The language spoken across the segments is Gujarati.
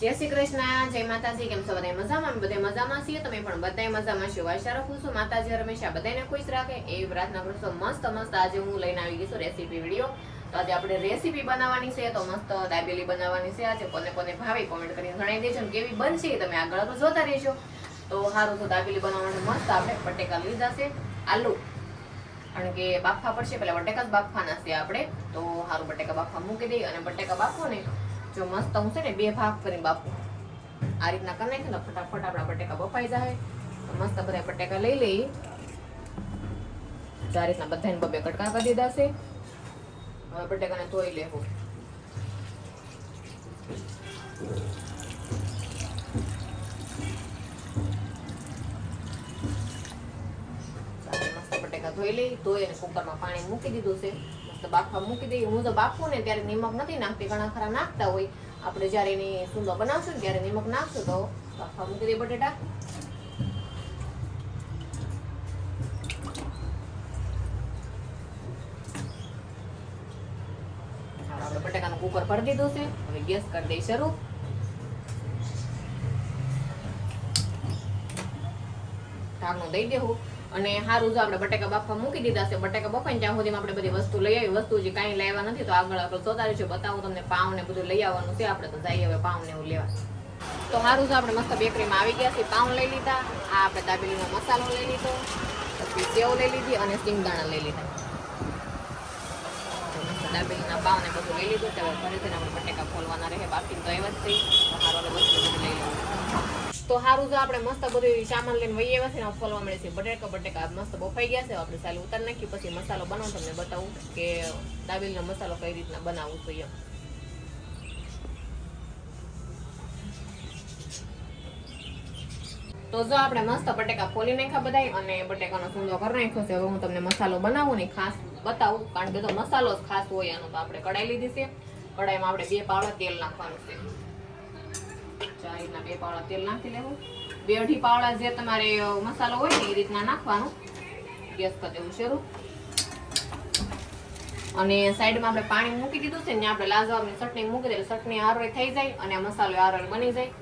જય શ્રી કૃષ્ણ, જય માતાજી, કેમ છો? બધા મજામાં? બધા મજામાં છીએ. તમે પણ બધાય મજામાં છો? આશા રાખું છું માતાજી હંમેશા બધાને ખુશ રાખે. એવી પ્રાર્થના કરું છું મસ્ત મસ્ત આજે હું લઈને આવી ગઈ છું રેસીપી વીડિયો તો આજે આપણે રેસીપી બનાવવાની છે, તો મસ્ત દાબેલી બનાવવાની છે. આજે કોને કોને ભાવે કોમેન્ટ કરીને જણાવી દેજો કેવી બનશે તમે આગળ તો જોતા રહેજો. તો સારું તો દાબેલી બનાવવા માટે મસ્ત આપણે બટેકા લીધા છે આલુ. કારણ કે બાફા પડશે પેલા બટેકા જ બાફવાના છે આપણે. તો સારું બટેકા બાફવા મૂકી દઈએ અને બટેકા બાફો ને જો મસ્ત હું છે ને બે ભાગ કરીને બાપુ આ રીતના કરી નાખે ને ફટાફટ આપણા બટેકા બફાઈ જાય. મસ્ત બધા બટેકા લઈ લઈ. તો આ રીતના બધાને બબે કટકા કરી દીધા છે. હવે બટેકાને ધોઈ લેવું. ધોઈ લઈ, ધોઈ અને કુકરમાં પાણી મૂકી દીધું છે. મસ્ત બાફવા મૂકી દઈએ. હું તો બાફું ને ત્યારે નિમક નથી નાખતી. ઘણા ખરા નાખતા હોય. આપણે જ્યારે એની સુંદર બનાવશું ને ત્યારે નિમક નાખશું તો બાફવા મૂકી દઈએ બટેટા. આપણે બટેકાનું કુકર ભરી દીધું છે. હવે ગેસ કરી દઈ શરૂ. ઢાંકણું દઈ દેવું. અને સારું જો આપણે બટેકા બાફવા મૂકી દીધા છે, બટેકા બફાઈને ત્યાં સુધીમાં આપણે બધી વસ્તુ લઈ આવી. વસ્તુ જે કાંઈ લેવા નથી, તો આગળ આગળ જોતા રહીશું બતાવું તમને પાઉં ને બધું લઈ આવવાનું છે. આપણે તો જઈએ હવે પાઉં ને એવું લેવા. તો સારું જો આપણે મસ્ત બેકરીમાં આવી ગયા છે પાઉં લઈ લીધા. આ આપણે દાબેલીનો મસાલો લઈ લીધો, પછી સેવ લઈ લીધી અને સિંગદાણા લઈ લીધા. દાબેલીના પાઉં ને બધું લઈ લીધું ત્યારે ફરીથી આપણે બટેકા ખોલવાના રહે બાકી તો એવા જ થઈ તો સારું આપણે વસ્તુ બધું લઈ લેવું તો સારું જો આપણે મસ્ત બધું સામાન લઈને વહી છે ને ફોલવા મળે છે. બટેકા બટેકા મસ્ત બફાઈ ગયા છે. આપણે ચાલુ ઉતારી નાખી, પછી મસાલો બનાવું, તમને બતાવું કે દાબેલીનો મસાલો કઈ રીતના બનાવવું જોઈએ તો જો આપણે મસ્ત બટેકા ફોલી નાખ્યા બધાય અને બટેકાનો સૂંદો કરી નાખ્યો છે. હવે હું તમને મસાલો બનાવું ને ખાસ બતાવું, કારણ કે તો મસાલો જ ખાસ હોય એનો તો આપણે કઢાઈ લીધી છે. કઢાઈમાં આપણે બે પાવડા તેલ નાખવાનું છે. જો બે પાવડા તેલ નાખી લેવું. બે અઢી પાવડા જે તમારે મસાલો હોય ને, એ રીતના નાખવાનો. ગેસ અને સાઈડમાં આપણે પાણી મૂકી દીધું છે ને આપણે લાજવાબની ચટણી મૂકી દઈએ ચટણી આરોય થઈ જાય અને મસાલો આરોય બની જાય.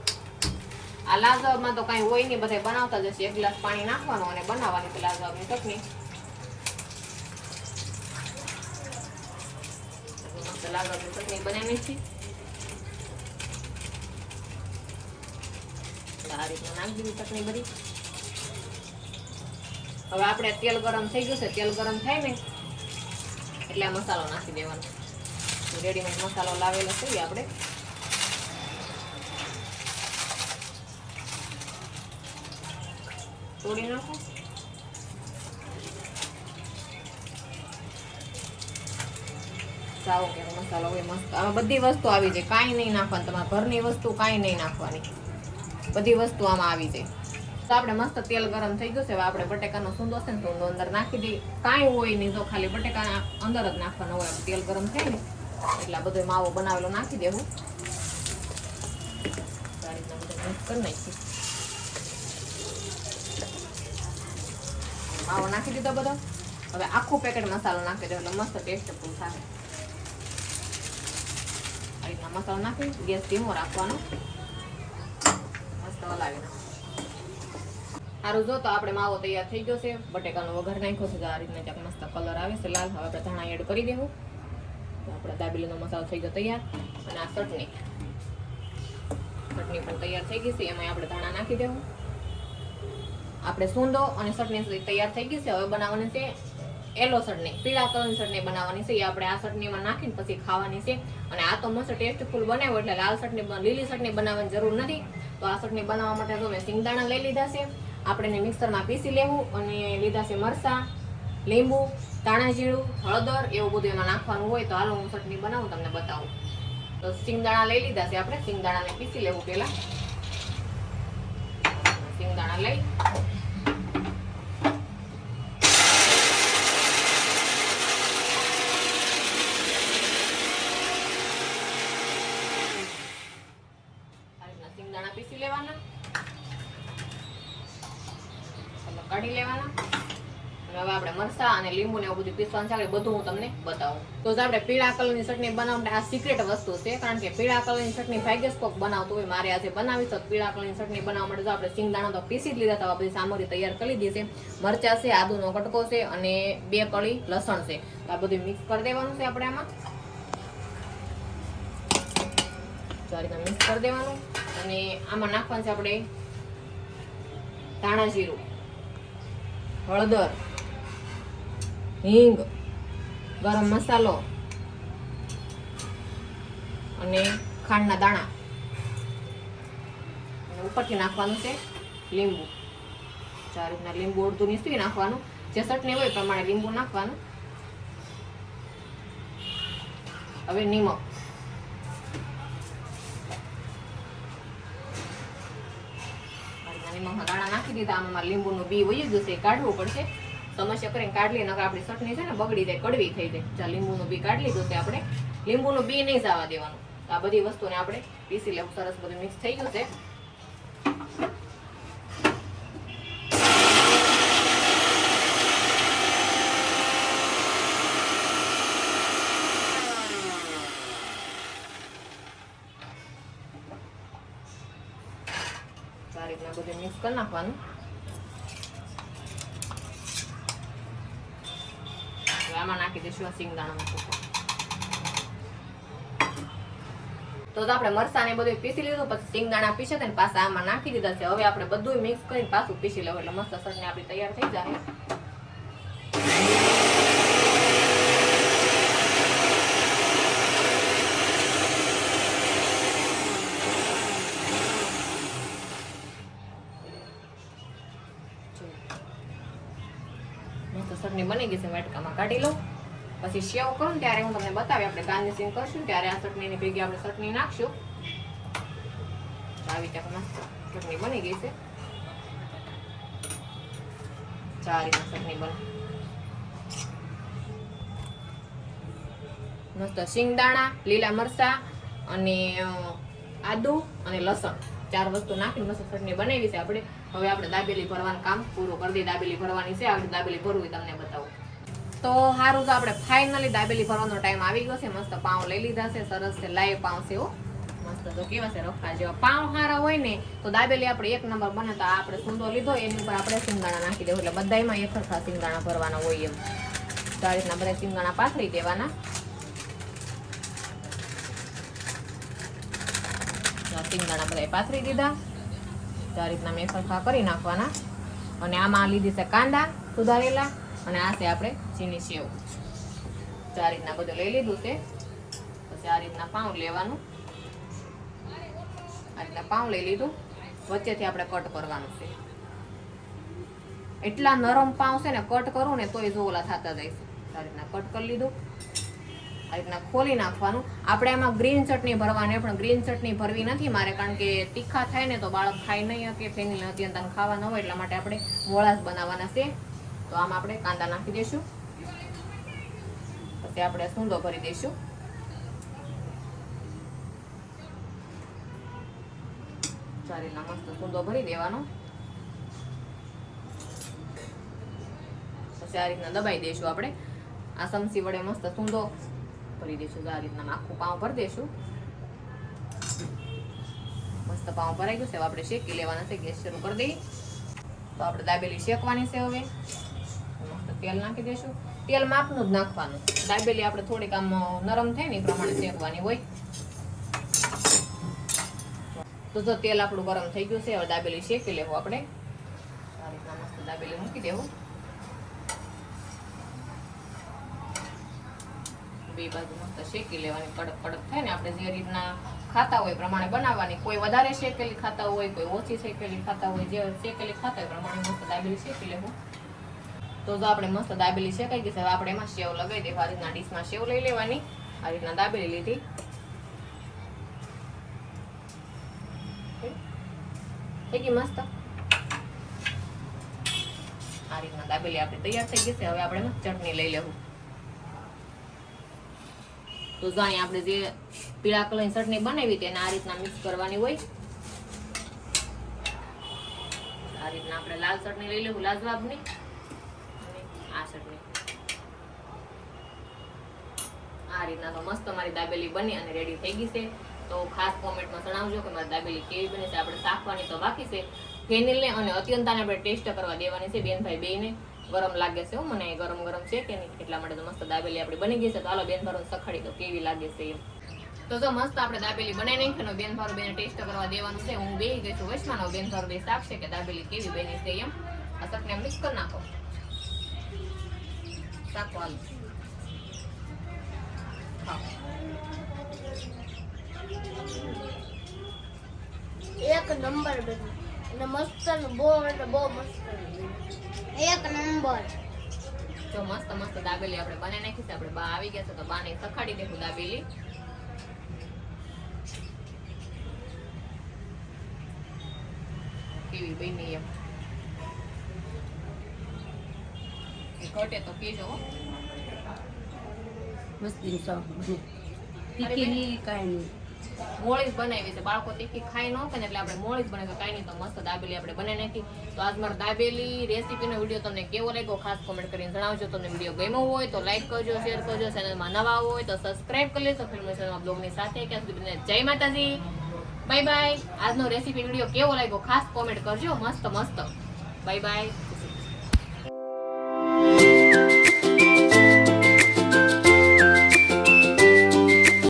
આ લાજવાબમાં તો કાંઈ હોય નહીં બધા બનાવતા જશે એક ગ્લાસ પાણી નાખવાનું અને બનાવવાની છે લાજવાબની ચટણી. લાજવાબની ચટણી બનાવી છે. ચટણી બધી. હવે આપણે તેલ ગરમ થઈ ગયું છે, તેલ ગરમ થાય ને એટલે આ મસાલો નાખી દેવાનો. રેડીમેડ મસાલો લાવેલો છે આપણે. તોડી નાખો. સાવ કે મસાલો મસ્ત. આમાં બધી વસ્તુ આવી જાય. કાંઈ નહીં નાખવાની. તમારા ઘરની વસ્તુ કાંઈ નહીં નાખવાની. બધી વસ્તુ આમાં આવી જાય. તો આપણે મસ્ત તેલ ગરમ થઈ ગયું છે. હવે આપણે બટેકાનો સૂંદો છે ને સૂંદો અંદર નાખી દઈએ. કાંઈ હોય નહીં તો ખાલી બટેકા અંદર જ નાખવાનો હોય. તેલ ગરમ થાય ને એટલે આ બધો માવો બનાવેલો નાખી દેવું. કરી નાખીએ. માવો નાખી દીધો બધો. હવે આખું પેકેટ મસાલો નાખી દો એટલે મસ્ત ટેસ્ટ ટેસ્ટફુલ થાય. આ રીતના મસાલો નાખી, ગેસ ધીમો રાખવાનો. હલાવી સારું જો તો આપણે માવો તૈયાર થઈ ગયો છે. બટેકાનો વઘાર નાખ્યો છે આ રીતના ક્યાંક મસ્ત કલર આવે છે, લાલ. હવે આપણે ધાણા એડ કરી દેવું. તો આપણે દાબેલીનો મસાલો થઈ ગયો તૈયાર. અને આ ચટણી. ચટણી પણ તૈયાર થઈ ગઈ છે એમાં આપણે ધાણા નાખી દેવું. આપણે સૂંદો અને ચટણી તૈયાર થઈ ગઈ છે, હવે બનાવવાની છે એલો ચટણી. પીળા કલરની ચટણી બનાવવાની છે, એ આપણે આ ચટણીમાં નાખીને પછી ખાવાની છે. અને આ તો મસ્ત ટેસ્ટફુલ બનાવ્યો, એટલે લાલ ચટણી, લીલી ચટણી બનાવવાની જરૂર નથી. તો આ ચટણી બનાવવા માટે તો મેં સિંગદાણા લઈ લીધા છે. આપણે એને મિક્સરમાં પીસી લેવું અને લીધા છે મરચાં, લીંબુ ધાણા જીરું હળદર, એવું બધું એમાં નાખવાનું હોય તો હાલો હું ચટણી બનાવું, તમને બતાવું. તો સિંગદાણા લઈ લીધા છે આપણે. સિંગદાણાને પીસી લેવું પહેલાં. સિંગદાણા લઈ આ રીતના સિંગદાણા પીસી લેવાના એટલે કાઢી લેવાના અને હવે આપણે મરસા અને લીંબુ ને બધું પીસવાનું છે. બધું હું તમને બતાવું. તો આપણે પીળા કલરની ચટણી બનાવવા આ સિક્રેટ વસ્તુ છે, કારણ કે પીળા કલરની ચટણી ભાગ્યસ કોક બનાવતું હોય, મારે આજે બનાવી તો પીળા કલરની ચટણી બનાવવા માટે આપણે સિંગદાણા તો પીસી જ લીધા હતા બધી સામગ્રી તૈયાર કરી લીધી છે મરચા છે, આદુનો કટકો છે અને બે કળી લસણ છે. તો આ બધું મિક્સ કરી દેવાનું છે આપણે આમાં. તો મિક્સ કરી દેવાનું. અને આમાં નાખવાનું છે આપણે ધાણા જીરું, હળદર હિંગ, ગરમ મસાલો અને ખાંડના દાણા. અને ઉપરથી નાખવાનું છે લીંબુ. ચાર રીતના લીંબુ અડધું નીસવી નાખવાનું. જે ચટણી હોય પ્રમાણે લીંબુ નાખવાનું. હવે નિમક. નિમકના દાણા નાખી દીધા. આમાં લીંબુનું બી વહી જશે, કાઢવું પડશે. સમસ્યા કરીને કાઢલી નકર આપણી ચટણી છે ને બગડી જાય, કડવી થઈ જાય. ચાલ લીંબુનું બી કાઢી લીધું છે આપણે. લીંબુનું બી નહીં જવા દેવાનું. આ બધી વસ્તુને આપણે પીસી લેવું, સરસ બધું મિક્સ થઈ ગયું છે. સારી રીતના બધું મિક્સ કરી નાખવાનું હવે આમાં નાખી દઈશું આ સિંગદાણાનો ભૂકો તો આપણે મરસાને બધું પીસી લીધું, પછી સિંગદાણા પીસે તેને પાછા આમાં નાખી દીધા છે. હવે આપણે બધું મિક્સ કરીને પાછું પીસી લેવું, એટલે મસ્ત ચટણી આપણી તૈયાર થઈ જાય. મસ્ત બની ગઈ છે વાટકામાં. કાઢી લઉં પછી સેવ કરું ત્યારે હું તમને બતાવી, આપણે ગાર્નિશિંગ કરશું ત્યારે આ ચટણીની ભેગી આપણે ચટણી નાખશું. આવી રીતે મસ્ત ચટણી બની ગઈ છે. ચારી ચટણી બની. મસ્ત સિંગદાણા લીલા મરચા અને આદુ અને લસણ. ચાર વસ્તુ નાખીને મસ્ત ચટણી બનાવી છે આપણે. હવે આપણે દાબેલી ભરવાનું કામ પૂરું કરી દઈએ. દાબેલી ભરવાની છે. આપણે દાબેલી ભરવું તમને બતાવું. તો સારું તો આપણે ફાઇનલી દાબેલી ભરવાનો ટાઈમ આવી ગયો છે. મસ્ત પાઉં લઈ લીધા છે. સરસ છે, લાઈવ પાઉં છે મસ્ત તો કેવા છે રખા જેવા પાઉં સારા હોય ને, તો દાબેલી આપણે એક નંબર બને તો આપણે સૂંદો લીધો, એની ઉપર આપણે સિંગાણા નાખી દેવું. એટલે બધામાં એક સરખા સિંગાણા ભરવાના હોય એમ. તો આ રીતના બધા સિંગદાણા પાથરી દેવાના. સિંગદાણા બધા પાથરી દીધા. આ રીતના મેં સરખા કરી નાખવાના. અને આમાં લીધી છે કાંદા સુધારેલા. અને આ છે આપણે ચીની સેવ. તો આ રીતના બધું લઈ લીધું છે. પછી આ રીતના પાઉં લેવાનું. આ રીતના પાઉં લઈ લીધું. વચ્ચેથી આપણે કટ કરવાનું છે. એટલા નરમ પાઉં છે ને, કટ કરું ને તોય જો થતા જાય છે. આ રીતના કટ કરી લીધું. આ રીતના ખોલી નાખવાનું. આપણે એમાં ગ્રીન ચટણી ભરવાની પણ ગ્રીન ચટણી ભરવી નથી મારે, કારણ કે તીખા થાય ને તો બાળક ખાઈ નહીં શકે ફેમિલી અત્યંત ખાવા ન હોય, એટલા માટે આપણે મોળા બનાવવાના છે. તો આમાં આપણે કાંદા નાખી દઈશું. પછી આપણે સૂંદો ભરી દઈશું. ચારેલા મસ્ત સૂંદો ભરી દેવાનો. પછી આ રીતના દબાઈ દઈશું આપણે. આ સમસી વડે મસ્ત સૂંદો ભરી દઈશું. આ રીતના આખું પાઉં ભરી દઈશું. મસ્ત પાઉં ભરાઈ ગયું છે. હવે આપણે શેકી લેવાના છે. ગેસ શરૂ કરી દઈએ. તો આપણે દાબેલી શેકવાની છે હવે. તેલ નાખી દઈશું તેલ માપનું જ નાખવાનું. દાબેલી આપણે થોડીક આમ નરમ થાય ને એ પ્રમાણે શેકવાની હોય. તો જો તેલ આપણું ગરમ થઈ ગયું છે, હવે દાબેલી શેકી લેવું આપણે. આ રીતના મસ્ત દાબેલી મૂકી દેવું. બે બાજુ મસ્ત શેકી લેવાની, કડક કડક થાય ને. આપણે જે રીતના ખાતા હોય પ્રમાણે બનાવવાની. કોઈ વધારે શેકેલી ખાતા હોય, કોઈ ઓછી શેકેલી ખાતા હોય, જે શેકેલી ખાતા હોય પ્રમાણે મસ્ત દાબેલી શેકી લેવું. તો જો આપણે મસ્ત દાબેલી શેકાઈ ગઈ છે હવે આપણે એમાં સેવ લગાવી દેવા આ રીતના ડીશમાં સેવ લઈ લેવાની. આ રીતના દાબેલી લીધી. થઈ મસ્ત? આ રીતના દાબેલી આપણે તૈયાર થઈ ગઈ છે. હવે આપણે ચટણી લઈ લેવું. તો જો અહીંયા આપણે જે પીળા કલરની ચટણી બનાવી તેને આ રીતના મિક્સ કરવાની હોય. આ રીતના આપણે લાલ ચટણી લઈ લેવું લાજવાબની અને આ ચટણી આ રીતના મસ્ત મારી દાબેલી બની અને રેડી થઈ ગઈ છે. તો ખાસ કોમેન્ટમાં જણાવજો કે મારી દાબેલી કેવી બની છે. આપણે શાકવાની તો બાકી છે. ફેનિલને અને અત્યંતાને આપણે ટેસ્ટ કરવા દેવાની છે બેનભાઈ બેને ગરમ લાગે છે હો, મને ગરમ ગરમ છે કે નહીં? એટલા માટે તો મસ્ત દાબેલી આપણી બની ગઈ છે. તો હાલો બેન ભારો સખાડી તો કેવી લાગે છે એમ. તો જો મસ્ત આપણે દાબેલી બનાવી નહીં અને બેન ભારો બેને ટેસ્ટ કરવા દેવાનું છે. હું બે ગઈ છું વચમાં બેન ભારો બે શાકશે કે દાબેલી કેવી બની છે એમ. આ ચટણી મિક્સ કરી નાખો. શાકવાનું એક નંબર બની અને મસ્ત બહુ એટલે બહુ મસ્ત. એક નંબર. જો મસ્ત મસ્ત દાબેલી આપણે બનાવી નાખી આપણે બા આવી ગયા છે તો બાને સખાડી દેખું દાબેલી. કેવી બની એમ. ઘટે તો કહેજો હો. મસ્તી તીખી નહીં કાંઈ નહીં. મોળી જ બનાવી છે. બાળકો તીખી ખાઈ ન કે એટલે આપણે મોળી જ બનાવી કાંઈ નહીં તો મસ્ત દાબેલી આપણે બનાવી નાખી. તો આજ મારો દાબેલી રેસીપીનો વીડિયો તમને કેવો લાગ્યો ખાસ કોમેન્ટ કરીને જણાવજો. તમને વીડિયો ગમ્યો હોય તો લાઈક કરજો શેર કરજો. ચેનલમાં નવા હોય તો સબસ્ક્રાઇબ કરી લેશો ફિલ્મ ચેનલમાં બ્લોગની સાથે ક્યાં સુધી જય માતાજી. બાય બાય આજનો રેસીપી વીડિયો કેવો લાગ્યો ખાસ કોમેન્ટ કરજો. મસ્ત મસ્ત. Bye bye